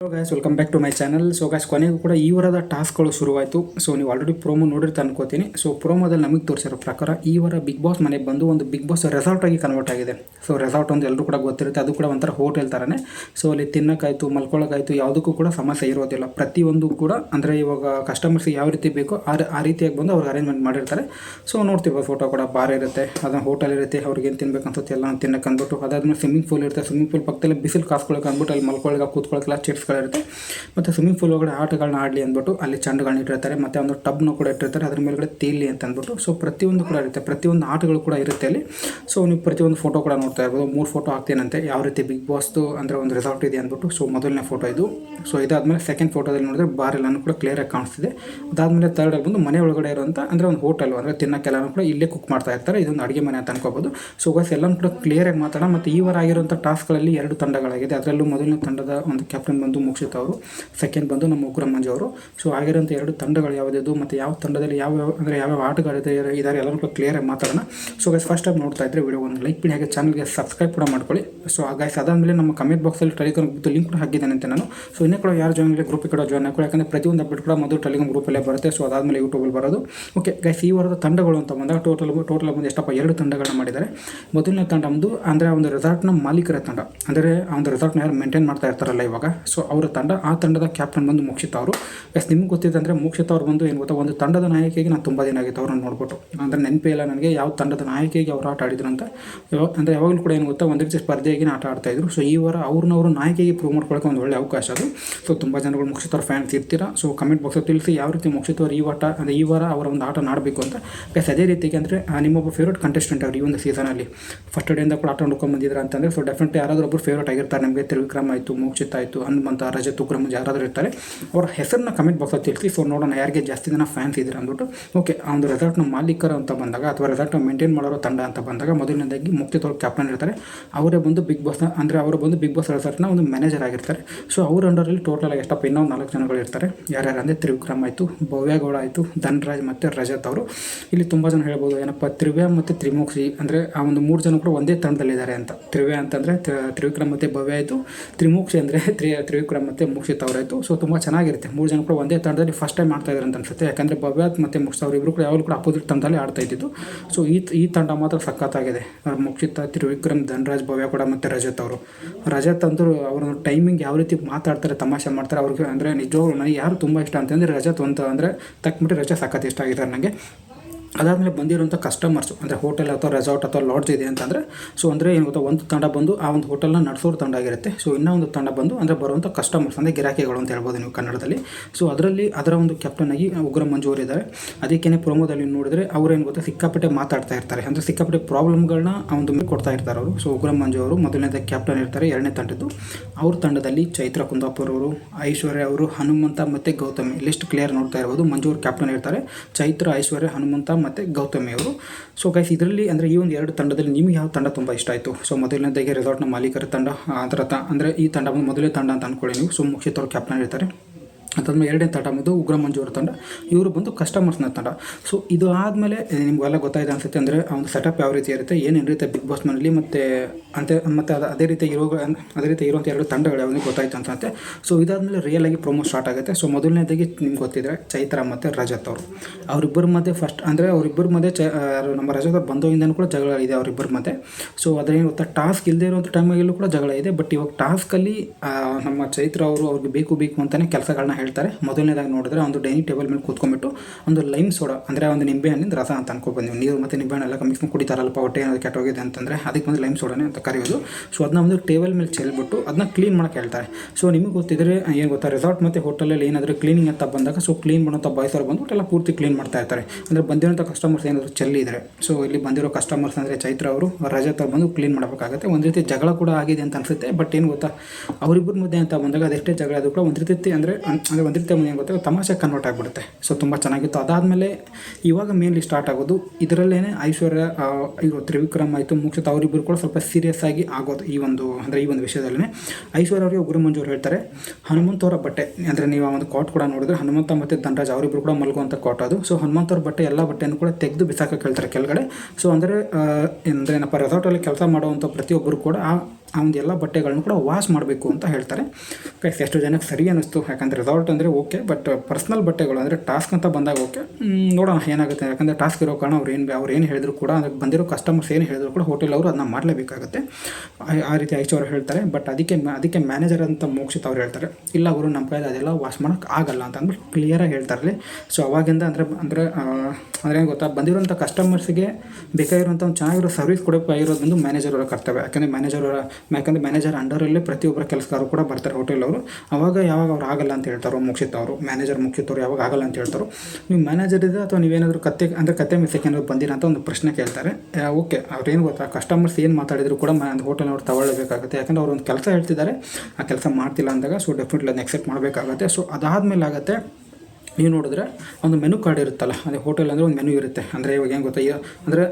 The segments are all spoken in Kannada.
Hello guys welcome back to my channel so guys ಕೊನೆಗೂ ಕೂಡ ಈ ವಾರದ ಟಾಸ್ಕ್ಗಳು ಶುರುವಾಯಿತು. ಸೊ ನೀವು ಆಲ್ರೆಡಿ ಪ್ರೋಮೋ ನೋಡಿರ್ತಾ ಅನ್ಕೋತೀನಿ. ಸೊ ಪ್ರೋಮೋದಲ್ಲಿ ನಮಗೆ ತೋರಿಸಿರೋ ಪ್ರಕಾರ ಈ ವಾರ ಬಿಗ್ ಬಾಸ್ ಮನೆಗೆ ಬಂದು ಒಂದು ಬಿಗ್ ಬಾಸ್ ರೆಸಾರ್ಟ್ ಆಗಿ ಕನ್ವರ್ಟ್ ಆಗಿದೆ. ಸೊ ರೆಸಾರ್ಟ್ ಒಂದು ಎಲ್ಲರೂ ಕೂಡ ಗೊತ್ತಿರುತ್ತೆ. ಅದು ಕೂಡ ಒಂಥರ ಹೋಟೆಲ್ ಥರನೇ ಸೊ ಅಲ್ಲಿ ತಿನ್ನೋಕ್ಕಾಯ್ತು ಮಲ್ಕೊಳ್ಳೋಕ್ಕಾಯ್ತು ಯಾವುದಕ್ಕೂ ಕೂಡ ಸಮಸ್ಯೆ ಇರೋದಿಲ್ಲ. ಪ್ರತಿಯೊಂದು ಕೂಡ ಅಂದರೆ ಇವಾಗ ಕಸ್ಟಮರ್ಸ್ಗೆ ಯಾವ ರೀತಿ ಬೇಕೋ ಆ ಆ ರೀತಿಯಾಗಿ ಬಂದು ಅವ್ರಿಗೆ ಅರೇಂಜ್ಮೆಂಟ್ ಮಾಡಿರ್ತಾರೆ. ಸೊ ನೋಡ್ತೀವಿ ಫೋಟೋ ಕೂಡ ಬಾರ್ ಇರುತ್ತೆ. ಅದನ್ನು ಹೋಟೆಲ್ ಇರುತ್ತೆ, ಅವ್ರಿಗೆ ಏನು ತಿನ್ಬೇಕು ಅನ್ಸುತ್ತೆ ಎಲ್ಲ ತಿನ್ನಕ್ಕೆ ಅಂದ್ಬಿಟ್ಟು, ಅದಾದ್ಮೇಲೆ ಸ್ವಿಮ್ಮಿಂಗ್ ಪೂಲ್ ಇರುತ್ತೆ. ಸ್ವಿಮ್ಮಿಂಗ್ ಪೂಲ್ ಪಕ್ಕದಲ್ಲಿ ಬಿಸಿಲು ಕಾಸ್ಕೊಳಕ್ಕೆ ಅಂದ್ಬಿಟ್ಟು, ಅಲ್ಲಿ ಮಲ್ಕೊಳ್ಳೋಕೆ ಕೂತ್ಕೊಳ್ಳೋಕೆಲ್ಲ ಚಿಟ್ಸ್ಗಳಿರುತ್ತೆ ಮತ್ತು ಸ್ವಿಮ್ಮಿಂಗ್ ಪೂಲ್ ಒಳಗಡೆ ಆಟಗಳನ್ನ ಆಡಲಿ ಅಂದ್ಬಿಟ್ಟು ಅಲ್ಲಿ ಚೆಂಡುಗಳನ್ನ ಇಟ್ಟಿರ್ತಾರೆ, ಮತ್ತು ಒಂದು ಟಬ್ನು ಕೂಡ ಇಟ್ಟಿರ್ತಾರೆ, ಅದ್ರ ಮೇಲ್ಗಡೆ ತೇಲಿ ಅಂತ ಅಂದ್ಬಿಟ್ಟು. ಸೊ ಪ್ರತಿಯೊಂದು ಕೂಡ ಇರುತ್ತೆ, ಪ್ರತಿಯೊಂದು ಆಟಗಳು ಕೂಡ ಇರುತ್ತೆ ಅಲ್ಲಿ. ಸೊ ನೀವು ಪ್ರತಿಯೊಂದು ಫೋಟೋ ಕೂಡ ನೋಡ್ತಾ ಇರ್ಬೋದು. ಮೂರು ಫೋಟೋ ಹಾಕ್ತೀನಂತೆ, ಯಾವ ರೀತಿ ಬಿಗ್ ಬಾಸ್ದು ಅಂದರೆ ಒಂದು ರೆಸಾರ್ಟ್ ಇದೆ ಅಂದ್ಬಿಟ್ಟು. ಸೊ ಮೊದಲನೇ ಫೋಟೋ ಇದು. ಸೊ ಇದಾದಮೇಲೆ ಸೆಕೆಂಡ್ ಫೋಟೋದಲ್ಲಿ ನೋಡಿದ್ರೆ ಬಾರ್ ಎಲ್ಲನೂ ಕೂಡ ಕ್ಲಿಯರಾಗಿ ಕಾಣಿಸ್ತಿದೆ. ಅದಾದಮೇಲೆ ತರ್ಡಲ್ಲಿ ಬಂದು ಮನೆ ಒಳಗಡೆ ಇರುವಂಥ ಅಂದರೆ ಒಂದು ಹೋಟೆಲ್ ಅಂದರೆ ತಿನ್ನೋಕ್ಕೆಲ್ಲನೂ ಕೂಡ ಇಲ್ಲೇ ಕುಕ್ ಮಾಡ್ತಾ ಇರ್ತಾರೆ. ಇದೊಂದು ಅಡುಗೆ ಮನೆ ಅಂತ ಅನ್ಕೋಬೋದು. ಸೊ ಗಸ್ ಎಲ್ಲನೂ ಕೂಡ ಕ್ಲಿಯರಾಗಿ ಮಾತಾಡೋಣ. ಮತ್ತು ಈ ವಾರ ಆಗಿರುವಂಥ ಟಾಸ್ಕ್ಗಳಲ್ಲಿ ಎರಡು ತಂಡಗಳಾಗಿದೆ. ಅದರಲ್ಲೂ ಮೊದಲನೇ ತಂಡದ ಒಂದು ಕ್ಯಾಪ್ಟನ್ ಬಂದು ಮುಕ್ಷಿತ್ ಅವರು ಸೆಕೆಂಡ್ ಬಂದು ನಮ್ಮ ಉಗ್ರ ಮಂಜು ಅವರು ಸೊ ಆಗಿರೋಂಥ ಎರಡು ತಂಡಗಳು ಯಾವುದಿದ್ದು ಮತ್ತು ಯಾವ ತಂಡದಲ್ಲಿ ಯಾವ ಯಾವ, ಅಂದರೆ ಯಾವ್ಯಾವ ಆಟಗಾರ ಇದ್ದಾರೆ ಎಲ್ಲರೂ ಕೂಡ ಕ್ಲಿಯರಾಗಿ ಮಾತಾಡೋಣ. ಸೊ ಗೈಸ್ ಫಸ್ಟ್ ಟೈಮ್ ನೋಡ್ತಾ ಇದ್ದರೆ ವಿಡಿಯೋ ಒಂದು ಲೈಕ್ ಬಿಡಿ ಹಾಗೆ ಚಾನಲ್ಗೆ ಸಬ್ಸ್ಕ್ರೈಬ್ ಕೂಡ ಮಾಡ್ಕೊಳ್ಳಿ. ಸೊ ಗೈಸ್ ಅದಾದಮೇಲೆ ನಮ್ಮ ಕಮೆಂಟ್ ಬಾಕ್ಸಲ್ಲಿ ಟೆಲಿಗ್ರಾಮ್ ಲಿಂಕ್ ಕೂಡ ಹಾಕಿದ್ದೇನೆ ಅಂತ ನಾನು. ಸೊ ಇನ್ನೂ ಕೂಡ ಯಾರು ಜಾಯ್ನ್ ಗ್ರೂಪ್ ಕೂಡ ಜಾಯ್ನ್ ಹಾಕೊಳ್ಳಿ ಯಾಕಂದರೆ ಪ್ರತಿಯೊಂದು ಅಪ್ಡೇಟ್ ಕೂಡ ಮೊದಲು ಟೆಲಿಗ್ರಾಮ್ ಗ್ರೂಪಲ್ಲೇ ಬರುತ್ತೆ. ಸೊ ಅದಾದಮೇಲೆ ಯೂಟ್ಯೂಬಲ್ಲಿ ಬರೋದು. ಓಕೆ ಗೈಸ್ ಈ ವಾರದ ತಂಡಗಳು ಅಂತ ಬಂದಾಗ ಟೋಟಲ್ ಟೋಟಲ್ ಬಂದು ಎಷ್ಟಪ್ಪ, ಎರಡು ತಂಡಗಳನ್ನ ಮಾಡಿದ್ದಾರೆ. ಮೊದಲನೇ ತಂಡ ಒಂದು, ಅಂದರೆ ಒಂದು ರೆಸಾರ್ಟ್ನ ಮಾಲೀಕರ ತಂಡ. ಅಂದರೆ ಒಂದು ರೆಸಾರ್ಟ್ನ ಯಾರು ಮೇಂಟೈನ್ ಮಾಡ್ತಾ ಇರ್ತಾರಲ್ಲ ಇವಾಗ. ಸೊ ಅವರ ತಂಡ, ಆ ತಂಡದ ಕ್ಯಾಪ್ಟನ್ ಬಂದು ಮೋಕ್ಷಿತ ಅವರು. ಎಸ್ ನಿಮ್ಗೆ ಗೊತ್ತಿದೆ ಅಂದರೆ ಮೋಕ್ಷಿತ ಅವ್ರು ಬಂದು ಏನು ಗೊತ್ತಾ, ಒಂದು ತಂಡದ ನಾಯಕಿಗೆ ನಾನು ತುಂಬ ದಿನ ಆಗಿತ್ತು ಅವ್ರನ್ನ ನೋಡ್ಬಿಟ್ಟು. ಅಂದರೆ ನೆನಪೇ ಇಲ್ಲ ನನಗೆ ಯಾವ ತಂಡದ ನಾಯಕಿಗೆ ಅವ್ರು ಆಟ ಆಡಿದ್ರು ಅಂತ. ಅಂದರೆ ಯಾವಾಗಲೂ ಕೂಡ ಏನು ಗೊತ್ತಾ, ಒಂದು ರೀತಿ ಸ್ಪರ್ಧೆಯಾಗಿ ಆಟ ಆಡ್ತಾ ಇದ್ರು. ಸೊ ಈ ವಾರ ಅವ್ರನ್ನ ಅವರು ನಾಯಕಿಗೆ ಪ್ರೂವ್ ಮಾಡ್ಕೊಳ್ಳೋಕೆ ಒಂದು ಒಳ್ಳೆ ಅವಕಾಶ ಅದು. ಸೊ ತುಂಬ ಜನಗಳು ಮುಕ್ಷಿತ್ ಅವ್ರ ಫ್ಯಾನ್ಸ್ ಇರ್ತೀರಾ. ಸೊ ಕಮೆಂಟ್ ಬಾಕ್ಸಲ್ಲಿ ತಿಳಿಸಿ ಯಾವ ರೀತಿ ಮುಕ್ಷಿತವ್ರು ಈ ಆಟ, ಅಂದರೆ ಈ ವಾರ ಅವರ ಒಂದು ಆಟ ಆಡಬೇಕು ಅಂತ. ಪ್ಲಸ್ ಅದೇ ರೀತಿಗೆ ಅಂದರೆ ನಿಮ್ಮೊಬ್ಬ ಫೇವ್ರೇಟ್ ಕಂಟೆಸ್ಟೆಂಟ್ ಅವರು ಈ ಒಂದು ಸೀಸನಲ್ಲಿ ಫಸ್ಟ್ ಡೇಯಿಂದ ಕೂಡ ಆಟ ನೋಡ್ಕೊಂಡು ಬಂದಿದ್ದಾರೆ ಅಂತಂದರೆ ಸೊ ಡೆಫಿನೆಟ್ ಯಾರಾದರೂ ಒಬ್ಬರು ಫೇವ್ರೇಟ್ ಆಗಿರ್ತಾರೆ. ನಮಗೆ ತ್ರಿವಿಕ್ರಮ್ ಆಯಿತು, ಮೋಕ್ಷಿತ್ ಆಯಿತು, ಹನುಮಂತ ರಜತ್ ಉಗ್ರಮ್ ಯಾರಾದರೂ ಇರ್ತಾರೆ, ಅವ್ರ ಹೆಸರನ್ನ ಕಮೆಂಟ್ ಬಾಕ್ಸಲ್ಲಿ ತಿಳಿಸಿ. ಸೊ ನೋಡೋಣ ಯಾರಿಗೆ ಜಾಸ್ತಿ ಜನ ಫ್ಯಾನ್ಸ್ ಇದ್ದಾರೆ ಅಂದ್ಬಿಟ್ಟು. ಓಕೆ ಆ ಒಂದು ರೆಸಾರ್ಟ್ನ ಮಾಲೀಕರು ಅಂತ ಬಂದಾಗ ಅಥವಾ ರೆಸಾರ್ಟ್ನ ಮೇಂಟೈನ್ ಮಾಡೋ ತಂಡ ಅಂತ ಬಂದಾಗ ಮೊದಲನೇದಾಗಿ ಮುಕ್ತಿ ತೋರ್ ಕ್ಯಾಪ್ಟನ್ ಇರ್ತಾರೆ. ಅವರೇ ಬಂದು ಬಿಗ್ ಬಾಸ್ ಅಂದರೆ ಅವರು ಬಂದು ಬಿಗ್ ಬಾಸ್ ರೆಸಾರ್ಟ್ನ ಒಂದು ಮ್ಯಾನೇಜರ್ ಆಗಿರ್ತಾರೆ. ಸೊ ಅವ್ರ ಅಂಡರಲ್ಲಿ ಟೋಟಲ್ ಆಗಿ ಎಷ್ಟಪ್ಪ, ಇನ್ನೊಂದು ನಾಲ್ಕು ಜನಗಳು ಇರ್ತಾರೆ. ಯಾರ್ಯಾರು ಅಂದರೆ ತ್ರಿವಿಕ್ರಮ್ ಆಯಿತು, ಭವ್ಯಗೌಡ ಆಯಿತು, ಧನ್ರಾಜ್ ಮತ್ತು ರಜತ್ ಅವರು. ಇಲ್ಲಿ ತುಂಬ ಜನ ಹೇಳ್ಬೋದು, ಏನಪ್ಪ, ತ್ರಿವ್ಯ ಮತ್ತು ತ್ರಿಮುಖಿ ಅಂದರೆ ಆ ಒಂದು ಮೂರು ಜನ ಕೂಡ ಒಂದೇ ತಂಡದಲ್ಲಿದ್ದಾರೆ ಅಂತ. ತ್ರಿವ್ಯ ಅಂತಂದರೆ ತ್ರಿವಿಕ್ರಮ್ ಮತ್ತು ಭವ್ಯ ಆಯಿತು. ತ್ರಿಮುಖಿ ಅಂದರೆ ತ್ರಿ ಮತ್ತು ಮುಕ್ಷಿತ್ ಅವರಾಯಿತು ಸೊ ತುಂಬ ಚೆನ್ನಾಗಿರುತ್ತೆ. ಮೂರು ಜನ ಕೂಡ ಒಂದೇ ತಂಡದಲ್ಲಿ ಫಸ್ಟ್ ಟೈಮ್ ಆಡ್ತಾ ಇದ್ದಾರೆ ಅಂತ ಅನ್ಸುತ್ತೆ. ಯಾಕಂದರೆ ಭವ್ಯಾತ್ ಮತ್ತು ಮುಕ್ಷಿತ್ ಅವರು ಇಬ್ಬರು ಕೂಡ ಯಾವಾಗಲೂ ಕೂಡ ಅಪೋಸಿಟ್ ತಂಡದಲ್ಲಿ ಆಡ್ತಾ ಇದ್ದಿದ್ದು. ಸೊ ಈ ಈ ತಂಡ ಮಾತ್ರ ಸಖತ್ತಾಗಿದೆ. ಮುಕ್ಷಿತ ತಿರುವಿಕ್ರಮ್, ಧನರಾಜ್, ಭವ್ಯ ಕೂಡ ಮತ್ತು ರಜತ್ ಅವರು. ರಜತ್ ಅಂತೂ ಅವ್ರ ಟೈಮಿಂಗ್ ಯಾವ ರೀತಿ ಮಾತಾಡ್ತಾರೆ, ತಮಾಷೆ ಮಾಡ್ತಾರೆ, ಅವ್ರಿಗೆ ಅಂದರೆ ನಿಜವಾಗ್ಲೂ ನನಗೆ ಯಾರು ತುಂಬ ಇಷ್ಟ ಅಂತಂದರೆ ರಜತ್ ಅಂತ ಅಂದರೆ ತಕ್ಕಮಟ್ಟಿ ರಜತ್ ಸಖತ್ ಇಷ್ಟ ಆಗಿದ್ದಾರೆ ನನಗೆ ಅದಾದಮೇಲೆ ಬಂದಿರುವಂಥ ಕಸ್ಟಮರ್ಸು ಅಂದರೆ ಹೋಟೆಲ್ ಅಥವಾ ರೆಸಾರ್ಟ್ ಅಥವಾ ಲಾಡ್ಜ್ ಇದೆ ಅಂತಂದರೆ ಸೊ ಅಂದರೆ ಏನು ಗೊತ್ತಾ, ಒಂದು ತಂಡ ಬಂದು ಆ ಒಂದು ಹೋಟೆಲ್ನ ನಡೆಸೋರು ತಂಡ ಆಗಿರುತ್ತೆ. ಸೊ ಇನ್ನೂ ಒಂದು ತಂಡ ಬಂದು ಅಂದರೆ ಬರುವಂಥ ಕಸ್ಟಮರ್ಸ್ ಅಂದರೆ ಗಿರಾಕಿಗಳು ಅಂತ ಹೇಳ್ಬೋದು ನೀವು ಕನ್ನಡದಲ್ಲಿ. ಸೊ ಅದರಲ್ಲಿ ಅದರ ಒಂದು ಕ್ಯಾಪ್ಟನ್ ಆಗಿ ಉಗ್ರ ಮಂಜೂರ್ ಇದ್ದಾರೆ. ಅದಕ್ಕೇನೆ ಪ್ರೊಮೋದಲ್ಲಿ ನೋಡಿದ್ರೆ ಅವ್ರು ಏನು ಗೊತ್ತಾ, ಸಿಕ್ಕಾಪಟ್ಟೆ ಮಾತಾಡ್ತಾ ಇರ್ತಾರೆ. ಅಂದರೆ ಸಿಕ್ಕಾಪಟ್ಟೆ ಪ್ರಾಬ್ಲಮ್ಗಳನ್ನ ಒಂದು ಮೇಲೆ ಕೊಡ್ತಾ ಇರ್ತಾರೆ ಅವರು. ಸೊ ಉಗ್ರ ಮಂಜು ಅವರು ಮೊದಲನೇದ ಕ್ಯಾಪ್ಟನ್ ಇರ್ತಾರೆ, ಎರಡನೇ ತಂಡದ್ದು. ಅವ್ರ ತಂಡದಲ್ಲಿ ಚೈತ್ರ ಕುಂದಾಪುರ ಅವರು, ಐಶ್ವರ್ಯ ಅವರು, ಹನುಮಂತ ಮತ್ತು ಗೌತಮಿ ಲಿಸ್ಟ್ ಕ್ಲಿಯರ್ ನೋಡ್ತಾ ಇರ್ಬೋದು. ಮಂಜು ಅವರು ಕ್ಯಾಪ್ಟನ್ ಇರ್ತಾರೆ. ಚೈತ್ರ, ಐಶ್ವರ್ಯ, ಹನುಮಂತ ಮತ್ತು ಗೌತಮಿ ಅವರು. ಸೊ ಗೈಸ್ ಇದರಲ್ಲಿ ಅಂದರೆ ಈ ಒಂದು ಎರಡು ತಂಡದಲ್ಲಿ ನಿಮಗೆ ಯಾವ ತಂಡ ತುಂಬ ಇಷ್ಟ ಆಯಿತು? ಸೊ ಮೊದಲನೇದಾಗಿ ರೆಸಾರ್ಟ್ನ ಮಾಲೀಕರ ತಂಡ ಅದರ ತ ಅಂದರೆ ಈ ತಂಡ ಮೊದಲೇ ತಂಡ ಅಂತ ಅಂದ್ಕೊಳ್ಳಿ ನೀವು. ಸೊ ಮುಖ್ಯತವ್ರು ಕ್ಯಾಪ್ಟನ್ ಇರ್ತಾರೆ ಅದಾದ್ಮೇಲೆ ಎರಡನೇ ತಂಡ ಬಂದು ಉಗ್ರ ಮಂಜು ಅವ್ರ ತಂಡ. ಇವರು ಬಂದು ಕಸ್ಟಮರ್ಸ್ನ ತಂಡ. ಸೊ ಇದು ಆದಮೇಲೆ ನಿಮಗೆಲ್ಲ ಗೊತ್ತಾಯ್ತು ಅನ್ಸುತ್ತೆ ಅಂದರೆ ಒಂದು ಸೆಟಪ್ ಯಾವ ರೀತಿ ಇರುತ್ತೆ, ಏನೇನು ಇರುತ್ತೆ ಬಿಗ್ ಬಾಸ್ ಮನೇಲಿ ಮತ್ತು ಅಂತೆ, ಮತ್ತು ಅದು, ಅದೇ ರೀತಿ ಇರೋ ಅದೇ ರೀತಿ ಇರುವಂಥ ಎರಡು ತಂಡಗಳು ಯಾವ್ದು ಗೊತ್ತಾಯ್ತು ಅನ್ಸುತ್ತೆ. ಸೊ ಇದಾದಮೇಲೆ ರಿಯಲ್ ಆಗಿ ಪ್ರೊಮೋ ಸ್ಟಾರ್ಟ್ ಆಗುತ್ತೆ. ಸೊ ಮೊದಲನೇದಾಗಿ ನಿಮ್ಗೆ ಗೊತ್ತಿದ್ರೆ ಚೈತ್ರ ಮತ್ತು ರಜತ್ ಅವರು. ಅವರಿಬ್ಬರ ಮಧ್ಯೆ ಫಸ್ಟ್ ಅಂದರೆ ಅವರಿಬ್ಬರ ಮಧ್ಯೆ ಚ ನಮ್ಮ ರಜತ್ ಅವ್ರು ಬಂದೋಗಿಂದನೂ ಕೂಡ ಜಗಳ ಇದೆ ಅವರಿಬ್ಬರ ಮಧ್ಯೆ. ಸೊ ಅದ್ರೇನು ಗೊತ್ತಾ ಟಾಸ್ಕ್ ಇಲ್ಲದೆ ಇರುವಂಥ ಟೈಮಲ್ಲೂ ಕೂಡ ಜಗಳ ಇದೆ. ಬಟ್ ಇವಾಗ ಟಾಸ್ಕಲ್ಲಿ ನಮ್ಮ ಚೈತ್ರ ಅವರು ಅವ್ರಿಗೆ ಬೇಕು ಬೇಕು ಅಂತಲೇ ಕೆಲಸಗಳನ್ನ ಹೇಳ್ತಾರೆ. ಮೊದಲನೇದಾಗಿ ನೋಡಿದ್ರೆ ಒಂದು ಡೈನಿಂಗ್ ಟೇಬಲ್ ಮೇಲೆ ಕೂತ್ಕೊಂಡ್ಬಿಟ್ಟು ಒಂದು ಲೈಮ್ ಸೋಡಾ, ಅಂದರೆ ಒಂದು ನಿಂಬೆ ಹಣ್ಣಿಂದ ರಸ ಅಂತ ಅನ್ಕೊಬಂದು ನೀರು ಮತ್ತು ನಿಂಬೆ ಹಣ್ಣೆಲ್ಲ ಮಿಕ್ಸ್ ಮಾಡಿ ಕುಡಿತಾರಲ್ಲಪ್ಪ, ಹೊಟ್ಟೆ ಏನಾದ್ರು ಕೆಟ್ಟೋಗಿದೆ ಅಂತಂದರೆ ಅದಕ್ಕೆ ಬಂದು ಲೈಮ್ ಸೋಡಾನೆ ಅಂತ ಕರೆಯೋದು. ಸೊ ಅದನ್ನ ಒಂದು ಟೇಬಲ್ ಮೇಲೆ ಚೆಲ್ಬಿಟ್ಟು ಅದನ್ನ ಕ್ಲೀನ್ ಮಾಡೋಕೆ ಹೇಳ್ತಾರೆ. ಸೊ ನಿಮಗೆ ಗೊತ್ತಿದ್ರೆ ಏನು ಗೊತ್ತಾ ರೆಸಾರ್ಟ್ ಮತ್ತು ಹೋಟೆಲಲ್ಲಿ ಏನಾದರೂ ಕ್ಲೀನಿಂಗ್ ಅಂತ ಬಂದಾಗ ಸೊ ಕ್ಲೀನ್ ಮಾಡೋಂಥ ಬಾಯ್ಸ್ ಬಂದು ಎಲ್ಲ ಪೂರ್ತಿ ಕ್ಲೀನ್ ಮಾಡ್ತಾ ಇರ್ತಾರೆ. ಅಂದರೆ ಬಂದಿರೋಂಥ ಕಸ್ಟಮರ್ಸ್ ಏನಾದರೂ ಇದ್ದಾರೆ ಸೊ ಇಲ್ಲಿ ಬಂದಿರೋ ಕಸ್ಟಮರ್ಸ್ ಅಂದರೆ ಚೈತ್ರ ಅವರು, ರಜತ್ ಅವ್ರು ಬಂದು ಕ್ಲೀನ್ ಮಾಡಬೇಕಾಗುತ್ತೆ. ಒಂದು ರೀತಿ ಜಗಳ ಕೂಡ ಆಗಿದೆ ಅಂತ ಅನಿಸುತ್ತೆ ಬಟ್ ಏನು ಗೊತ್ತಾ, ಅವರಿಬ್ಬರ ಮುದ್ದೆ ಅಂತ ಬಂದಾಗ ಅದೆಷ್ಟೇ ಜಗಳ ಅದು ಕೂಡ ಒಂದು ರೀತಿ ಅಂದರೆ ಅಂದರೆ ರೀತಿ ಏನು ಗೊತ್ತಾಗ ತಮಾಷೆ ಕನ್ವರ್ಟ್ ಆಗಿಬಿಡುತ್ತೆ. ಸೊ ತುಂಬ ಚೆನ್ನಾಗಿತ್ತು. ಅದಾದಮೇಲೆ ಇವಾಗ ಮೇನ್ಲಿ ಸ್ಟಾರ್ಟ್ ಆಗೋದು. ಇದರಲ್ಲೇ ಐಶ್ವರ್ಯ ಇವರು ತ್ರಿವಿಕ್ರಮ್ ಆಯಿತು, ಮುಕ್ಷಿತ ಅವರಿಬ್ಬರು ಕೂಡ ಸ್ವಲ್ಪ ಸೀರಿಯಸ್ ಆಗಿ ಆಗೋದು ಈ ಒಂದು, ಅಂದರೆ ಈ ಒಂದು ವಿಷಯದಲ್ಲೇ ಐಶ್ವರ್ಯ ಅವರಿಗೆ ಉಗ್ರ ಮಂಜು ಅವ್ರು ಹೇಳ್ತಾರೆ. ಹನುಮಂತ ಅವರ ಬಟ್ಟೆ, ಅಂದರೆ ನೀವು ಆ ಒಂದು ಕಾಟ್ ಕೂಡ ನೋಡಿದ್ರೆ ಹನುಮಂತ ಮತ್ತು ಧನರಾಜ್ ಅವರಿಬ್ಬರು ಕೂಡ ಮಲಗುವಂಥ ಕಾಟ್ ಅದು. ಸೊ ಹನುಮಂತ ಅವ್ರ ಬಟ್ಟೆ ಎಲ್ಲ ಬಟ್ಟೆಯನ್ನು ಕೂಡ ತೆಗೆದು ಬಿಸಾಕಕ್ಕೆ ಹೇಳ್ತಾರೆ ಕೆಳಗಡೆ. ಸೊ ಅಂದರೆ ಅಂದರೆ ಏನಪ್ಪ ರೆಸಾರ್ಟಲ್ಲಿ ಕೆಲಸ ಮಾಡುವಂಥ ಪ್ರತಿಯೊಬ್ಬರು ಕೂಡ ಆ ಆ ಒಂದು ಎಲ್ಲ ಬಟ್ಟೆಗಳನ್ನು ಕೂಡ ವಾಶ್ ಮಾಡಬೇಕು ಅಂತ ಹೇಳ್ತಾರೆ. ಕೈಸ್ ಎಷ್ಟು ಜನಕ್ಕೆ ಸರಿ ಅನ್ನಿಸ್ತು. ಯಾಕಂದರೆ ರೆಸಾರ್ಟ್ ಅಂದರೆ ಓಕೆ ಬಟ್ ಪರ್ಸ್ನಲ್ ಬಟ್ಟೆಗಳು ಅಂದರೆ ಟಾಸ್ಕ್ ಅಂತ ಬಂದಾಗ ಓಕೆ ನೋಡೋಣ ಏನಾಗುತ್ತೆ. ಯಾಕಂದರೆ ಟಾಸ್ಕ್ ಇರೋ ಕಾರಣ ಅವ್ರು ಏನು ಅವ್ರು ಏನು ಹೇಳಿದ್ರು ಕೂಡ ಅದಕ್ಕೆ ಬಂದಿರೋ ಕಸ್ಟಮರ್ಸ್ ಏನು ಹೇಳಿದ್ರು ಕೂಡ ಹೋಟೆಲ್ ಅವರು ಅದನ್ನ ಮಾಡಲೇಬೇಕಾಗುತ್ತೆ. ಆ- ರೀತಿ ಐಚ್ ಅವರು ಹೇಳ್ತಾರೆ ಬಟ್ ಅದಕ್ಕೆ ಅದಕ್ಕೆ ಮ್ಯಾನೇಜರ್ ಅಂತ ಮೋಕ್ಷಿತ್ ಅವ್ರು ಹೇಳ್ತಾರೆ. ಇಲ್ಲ ಅವರು ನಮ್ಮ ಕೈಯಲ್ಲಿ ಅದೆಲ್ಲ ವಾಶ್ ಮಾಡೋಕ್ಕೆ ಆಗಲ್ಲ ಅಂತ ಅಂದ್ಬಿಟ್ಟು ಕ್ಲಿಯರಾಗಿ ಹೇಳ್ತಾರೆ ಸೊ ಅವಾಗಿಂದ ಅಂದರೆ ಅಂದರೆ ಅಂದರೆ ಏನು ಗೊತ್ತಾ? ಬಂದಿರೋಂಥ ಕಸ್ಟಮರ್ಸಿಗೆ ಬೇಕಾಗಿರುವಂಥ ಒಂದು ಚೆನ್ನಾಗಿರೋ ಸರ್ವಿಸ್ ಕೊಡಬೇಕಾಗಿರೋದು ಬಂದು ಮ್ಯಾನೇಜರ್ ಅವರ ಕರ್ತವ್ಯ. ಯಾಕಂದರೆ ಮ್ಯಾನೇಜರ್ ಅವರ ಯಾಕಂದರೆ ಮ್ಯಾನೇಜರ್ ಅಂಡರಲ್ಲೇ ಪ್ರತಿಯೊಬ್ಬರ ಕೆಲಸಗಾರರು ಕೂಡ ಬರ್ತಾರೆ ಹೋಟೆಲ್ ಅವರು. ಅವಾಗ ಯಾವಾಗ ಅವ್ರು ಆಗಲ್ಲ ಅಂತ ಹೇಳ್ತಾರೋ ಮುಕ್ಷಿತ್ ಅವರು ಮ್ಯಾನೇಜರ್ ಅವರು ಯಾವಾಗ ಆಗಲ್ಲ ಅಂತ ಹೇಳ್ತಾರೋ. ನೀವು ಮ್ಯಾನೇಜರ್ ಇದೆ ಅಥವಾ ನೀವೇನಾದರೂ ಕತ್ತೆ, ಅಂದರೆ ಕತ್ತೆ ಮಿಸ್ಟೇಕ್ ಏನಾದ್ರು ಬಂದಿರ ಅಂತ ಒಂದು ಪ್ರಶ್ನೆ ಕೇಳ್ತಾರೆ. ಓಕೆ ಅವ್ರು ಏನು ಗೊತ್ತಾ? ಕಸ್ಟಮರ್ಸ್ ಏನು ಮಾತಾಡಿದ್ರು ಕೂಡ ಹೋಟೆಲ್ ಅವ್ರು ತಗೊಳ್ಳಬೇಕಾಗುತ್ತೆ. ಯಾಕಂದರೆ ಅವ್ರು ಒಂದು ಕೆಲಸ ಹೇಳ್ತಿದ್ದಾರೆ, ಆ ಕೆಲಸ ಮಾಡ್ತಿಲ್ಲ ಅಂದಾಗ ಸೊ ಡೆಫಿನೆಟ್ಲಿ ಅದನ್ನ ಎಕ್ಸೆಪ್ಟ್ ಮಾಡಬೇಕಾಗುತ್ತೆ. ಸೊ ಅದಾದಮೇಲೆ ಆಗುತ್ತೆ, ನೀವು ನೋಡಿದ್ರೆ ಒಂದು ಮೆನು ಕಾರ್ಡ್ ಇರುತ್ತಲ್ಲ, ಅದೇ ಹೋಟೆಲ್ ಅಂದರೆ ಒಂದು ಮೆನು ಇರುತ್ತೆ. ಅಂದರೆ ಇವಾಗ ಏನು ಗೊತ್ತಾ? ಅಂದರೆ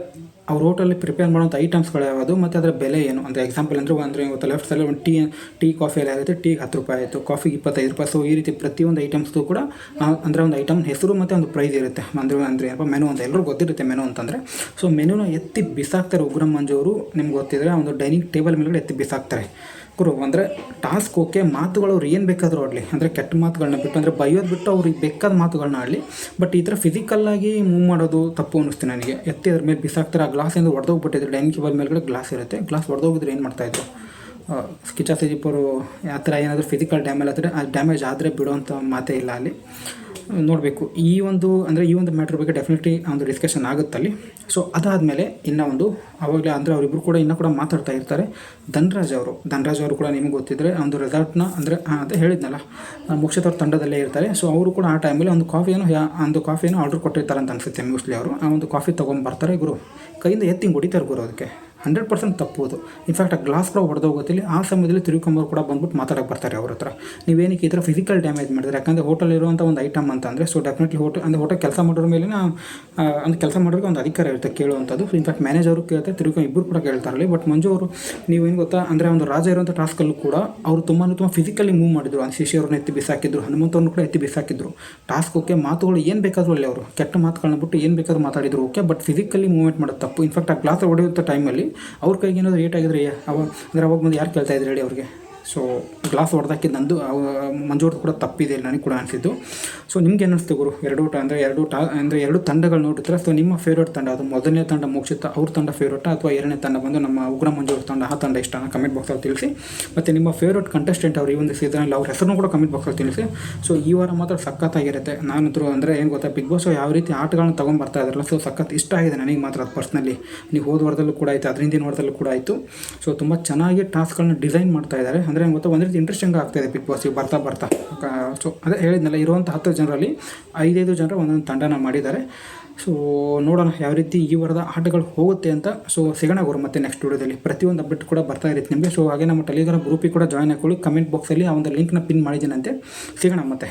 ಅವ್ರ ಹೋಟೆಲಲ್ಲಿ ಪ್ರಿಪೇರ್ ಮಾಡೋಂಥ ಐಟಮ್ಸ್ಗಳು ಯಾವುದು, ಮತ್ತು ಅದರ ಬೆಲೆ ಏನು? ಅಂದರೆ ಎಕ್ಸಾಂಪಲ್ ಅಂದರೆ ಅಂದರೆ ಇವತ್ತು ಲೆಫ್ಟ್ ಸೈಡಲ್ಲಿ ಒಂದು ಟೀ ಟೀ ಕಾಫಿ ಎಲ್ಲ ಆಗುತ್ತೆ ಟೀಗೆ ಹತ್ತು ರೂಪಾಯಿ ಆಯಿತು ಕಾಫಿಗೆ ಇಪ್ಪತ್ತೈದು ರೂಪಾಯಿ. ಸೊ ಈ ರೀತಿ ಪ್ರತಿಯೊಂದು ಐಟಮ್ಸ್ದು ಕೂಡ ಅಂದರೆ ಒಂದು ಐಟಮ್ ಹೆಸರು ಮತ್ತು ಒಂದು ಪ್ರೈಸ್ ಇರುತ್ತೆ. ಅಂದರೆ ಅಂದರೆ ಏನಪ್ಪ ಮೆನು ಅಂತ. ಎಲ್ಲರೂ ಗೊತ್ತಿರುತ್ತೆ ಮೆನು ಅಂತಂದರೆ. ಸೊ ಮೆನುನ ಎತ್ತಿ ಬಿಸಾಕ್ತಾರೆ ಉಗ್ರಂ ಮಂಜು ಅವರು. ನಿಮ್ಗೆ ಗೊತ್ತಿದ್ರೆ, ಒಂದು ಡೈನಿಂಗ್ ಟೇಬಲ್ ಮೇಲ್ಗಡೆ ಎತ್ತಿ ಬಿಸಾಕ್ತಾರೆ. ಗುರು ಅಂದರೆ ಟಾಸ್ಕ್ ಓಕೆ ಮಾತುಗಳು ಅವ್ರು ಏನು ಬೇಕಾದರೂ ಆಡಲಿ. ಅಂದರೆ ಕೆಟ್ಟ ಮಾತುಗಳನ್ನ ಬಿಟ್ಟು, ಅಂದರೆ ಬೈಯೋದು ಬಿಟ್ಟು ಅವ್ರಿಗೆ ಬೇಕಾದ ಮಾತುಗಳನ್ನ ಆಡಲಿ. ಬಟ್ ಈ ಥರ ಫಿಸಿಕಲ್ಲಾಗಿ ಮೂವ್ ಮಾಡೋದು ತಪ್ಪು ಅನ್ನಿಸ್ತು ನನಗೆ. ಎತ್ತಿ ಅದ್ರ ಮೇಲೆ ಬಿಸಾಕ್ತಾರೆ, ಆ ಗ್ಲಾಸಿಂದ ಹೊಡೆದೋಗ್ಬಿಟ್ಟಿದ್ರು ಡೈನಿಂಗ್ ಟೇಬಲ್ ಮೇಲ್ಗಡೆ ಗ್ಲಾಸ್ ಇರುತ್ತೆ. ಗ್ಲಾಸ್ ಹೊಡೆದೋಗಿದ್ರೆ ಏನು ಮಾಡ್ತಾಯಿದ್ರು ಕಿಚ್ಚ ಸುದೀಪರು ಆ ಥರ ಏನಾದರೂ ಫಿಸಿಕಲ್ ಡ್ಯಾಮೇಜ್ ಆದರೆ, ಆ ಡ್ಯಾಮೇಜ್ ಆದರೆ ಬಿಡುವಂಥ ಮಾತೇ ಇಲ್ಲ ಅಲ್ಲಿ. ನೋಡಬೇಕು. ಈ ಒಂದು, ಅಂದರೆ ಈ ಒಂದು ಮ್ಯಾಟ್ರ್ ಬಗ್ಗೆ ಡೆಫಿನೆಟ್ಲಿ ಒಂದು ಡಿಸ್ಕಷನ್ ಆಗುತ್ತಲ್ಲಿ. ಸೊ ಅದಾದಮೇಲೆ ಇನ್ನೂ ಒಂದು ಅವಾಗಲೇ ಅಂದರೆ ಅವರಿಬ್ಬರು ಕೂಡ ಇನ್ನೂ ಕೂಡ ಮಾತಾಡ್ತಾ ಇರ್ತಾರೆ. ಧನ್ರಾಜ್ ಅವರು. ಧನ್ರಾಜ್ ಅವರು ಕೂಡ ನಿಮಗೆ ಗೊತ್ತಿದ್ದರೆ ಒಂದು ರೆಸಾರ್ಟ್ನ ಅಂದರೆ ಅಂತ ಹೇಳಿದ್ನಲ್ಲ ಮುಕ್ಷಿತ್ ತಂಡದಲ್ಲೇ ಇರ್ತಾರೆ. ಸೊ ಅವರು ಕೂಡ ಆ ಟೈಮಲ್ಲಿ ಒಂದು ಕಾಫಿಯನ್ನು ಒಂದು ಕಾಫಿಯನ್ನು ಆರ್ಡರ್ ಕೊಟ್ಟಿರ್ತಾರೆ ಅಂತ ಅನಿಸುತ್ತೆ ಮೋಸ್ಟ್ಲಿ ಅವರು. ಆ ಒಂದು ಕಾಫಿ ತೊಗೊಂಬರ್ತಾರೆ ಗುರು. ಕೈಯಿಂದ ಎತ್ತಿಂಗ್ ಹೊಡಿತಾರೆ ಗುರು ಅದಕ್ಕೆ. ಹಂಡ್ರೆಡ್ ಪರ್ಸೆಂಟ್ ತಪ್ಪೋದು ಇನ್ಫ್ಯಾಕ್ಟ್ ಆ ಗ್ಲಾಸ್ ಕೂಡ ಹೊಡೆದೋಗುತ್ತಿಲ್ಲ ಆ ಸಮಯದಲ್ಲಿ ತಿರುಕೊಂಬರು ಕೂಡ ಬಂದ್ಬಿಟ್ಟು ಮಾತಾಡಕ್ಕೆ ಬರ್ತಾರೆ ಅವ್ರ ಹತ್ರ. ನೀವೇನಕ್ಕೆ ಈ ಥರ ಫಿಸಿಕಲ್ ಡ್ಯಾಮೇಜ್ ಮಾಡಿದ್ರೆ? ಯಾಕಂದರೆ ಹೋಟೆಲ್ ಇರುವಂಥ ಒಂದು ಐಟಮ್ ಅಂತ ಅಂದರೆ ಸೊ ಡೆಫಿನೆಟ್ಲಿ ಹೋಟೆಲ್ ಅಂದರೆ ಹೋಟೆಲ್ ಕೆಲಸ ಮಾಡೋರ ಮೇಲೆ ಅಂದರೆ ಕೆಲಸ ಮಾಡೋರಿಗೆ ಒಂದು ಅಧಿಕಾರ ಇರುತ್ತೆ ಕೇಳುವಂಥದ್ದು. ಇನ್ಫ್ಯಾಕ್ಟ್ ಮ್ಯಾನೇಜರು ಕೇಳ್ತಾರೆ, ತಿರುಗಿ ಇಬ್ಬರು ಕೂಡ ಕೇಳ್ತಾರಲ್ಲಿ. ಬಟ್ ಮಂಜು ಅವರು, ನೀವೇನು ಗೊತ್ತಾ, ಅಂದರೆ ಒಂದು ರಾಜ ಇರುವಂಥ ಟಾಸ್ಕಲ್ಲೂ ಕೂಡ ಅವರು ತುಂಬ ತುಂಬ ಫಿಸಿಕಲಿ ಮೂವ್ ಮಾಡಿದ್ರು. ಆ ಅವ್ರನ್ನ ಎತ್ತಿ ಬಿಸಾಕಿದ್ರು ಹನುಮಂತವ್ರನ್ನ ಕೂಡ ಎತ್ತಿ ಬಿಸಾಕಿದ್ರು. ಟಾಸ್ಕ್ ಓಕೆ ಮಾತುಗಳು ಏನು ಬೇಕಾದರೂ ಅಲ್ಲಿ ಅವರು. ಕೆಟ್ಟ ಮಾತುಗಳನ್ನ ಬಿಟ್ಟು ಏನು ಬೇಕಾದ್ರೂ ಮಾತಾಡಿದ್ರು ಓಕೆ ಬಟ್ ಫಿಸಿಕಲಿ ಮೂವ್ಮೆಂಟ್ ಮಾಡೋದು ತಪ್ಪು. ಇನ್ಫ್ಯಾಕ್ಟ್ ಆ ಗ್ಲಾಸ್ ಹೊಡೆಯುವಂಥ ಟೈಮಲ್ಲಿ ಅವ್ರ ಕೈಗೆ ಏನಾದರೂ ಏಟಾಗಿದ್ರೆ ಅವಾಗ ಅವ ಅಂದರೆ ಅವಾಗ ಮುಂದೆ ಯಾರು ಕೇಳ್ತಾ ಇದ್ರು ಹೇಳಿ ಅವ್ರಿಗೆ? ಸೊ ಗ್ಲಾಸ್ ಹೊಡೆದಕ್ಕೆ ನಂದು ಮಂಜೂರ್ದು ಕೂಡ ತಪ್ಪಿದೆ ನನಗೆ ಕೂಡ ಅನಿಸಿದ್ದು. ಸೊ ನಿಮ್ಗೆ ಏನಿಸ್ತು ಗುರು? ಎರಡು ಟ ಅಂದರೆ ಎರಡು ಟಾ ಅಂದರೆ ಎರಡು ತಂಡಗಳು ನೋಡಿದ್ರೆ ಸೊ ನಿಮ್ಮ ಫೇವ್ರೇಟ್ ತಂಡ ಅದು ಮೊದಲನೇ ತಂಡ ಮುಗಿಸುತ್ತ ಅವ್ರ ತಂಡ ಫೇವ್ರೇಟಾ ಅಥವಾ ಎರಡನೇ ತಂಡ ಬಂದು ನಮ್ಮ ಉಗ್ರ ಮಂಜೂರ್ ತಂಡ, ಆ ತಂಡ ಇಷ್ಟನ ಕಮೆಂಟ್ ಬಾಕ್ಸಲ್ಲಿ ತಿಳಿಸಿ. ಮತ್ತು ನಿಮ್ಮ ಫೇವ್ರೇಟ್ ಕಂಟೆಸ್ಟೆಂಟ್ ಅವರು ಈ ಒಂದು ಸೀಸನಲ್ಲಿ ಅವ್ರ ಹೆಸರು ಕೂಡ ಕಮೆಂಟ್ ಬಾಕ್ಸಲ್ಲಿ ತಿಳಿಸಿ. ಸೊ ಈ ವಾರ ಮಾತ್ರ ಸಖತ್ತಾಗಿರುತ್ತೆ. ನಾನಂತರೂ ಅಂದರೆ ಏನು ಗೊತ್ತಾ ಬಿಗ್ ಬಾಸ್ ಯಾವ ರೀತಿ ಆಟಗಳನ್ನ ತೊಗೊಂಡ್ಬರ್ತಾ ಇದ್ರಲ್ಲ ಸೊ ಸಖತ್ ಇಷ್ಟ ಆಗಿದೆ ನನಗೆ ಮಾತ್ರ ಅದು ಪರ್ಸ್ನಲಿ ನೀವು ಹೋದ ವಾರದಲ್ಲೂ ಕೂಡ ಆಯಿತು ಅದರಿಂದ ವಾರದಲ್ಲೂ ಕೂಡ ಆಯಿತು. ಸೊ ತುಂಬ ಚೆನ್ನಾಗಿ ಟಾಸ್ಕ್ಗಳನ್ನ ಡಿಸೈನ್ ಮಾಡ್ತಾ ಇದ್ದಾರೆ ಅಂದರೆ ಏನು ಗೊತ್ತಾ, ಒಂದು ರೀತಿ ಇಂಟ್ರೆಸ್ಟಿಂಗ್ ಆಗ್ತಾಯಿದೆ ಬಿಗ್ ಬಾಸ್ ಬರ್ತಾ ಬರ್ತಾ. ಸೊ ಅದೇ ಹೇಳಿದ್ನಲ್ಲ ಇರುವಂಥ ಹತ್ತು ಜನರಲ್ಲಿ ಐದೈದು ಜನರು ಒಂದೊಂದು ತಂಡನ ಮಾಡಿದ್ದಾರೆ. ಸೊ ನೋಡೋಣ ಯಾವ ರೀತಿ ಈ ವಾರದ ಆಟಗಳು ಹೋಗುತ್ತೆ ಅಂತ. ಸೊ ಸಿಗೋಣ ಗುರು, ಮತ್ತೆ ನೆಕ್ಸ್ಟ್ ವಿಡಿಯೋದಲ್ಲಿ. ಪ್ರತಿಯೊಂದು ಅಪ್ಡೇಟ್ ಕೂಡ ಬರ್ತಾ ಇರುತ್ತೆ ನಿಮಗೆ. ಸೊ ಹಾಗೆ ನಮ್ಮ ಟೆಲಿಗ್ರಾಮ್ ಗ್ರೂಪಿಗೆ ಕೂಡ ಜಾಯ್ನ್ ಹಾಕೊಳ್ಳಿ ಕಮೆಂಟ್ ಬಾಕ್ಸಲ್ಲಿ ಆ ಒಂದು ಲಿಂಕ್ನ ಪಿನ್ ಮಾಡಿದ್ದೀನಂತೆ. ಸಿಗೋಣ ಮತ್ತೆ.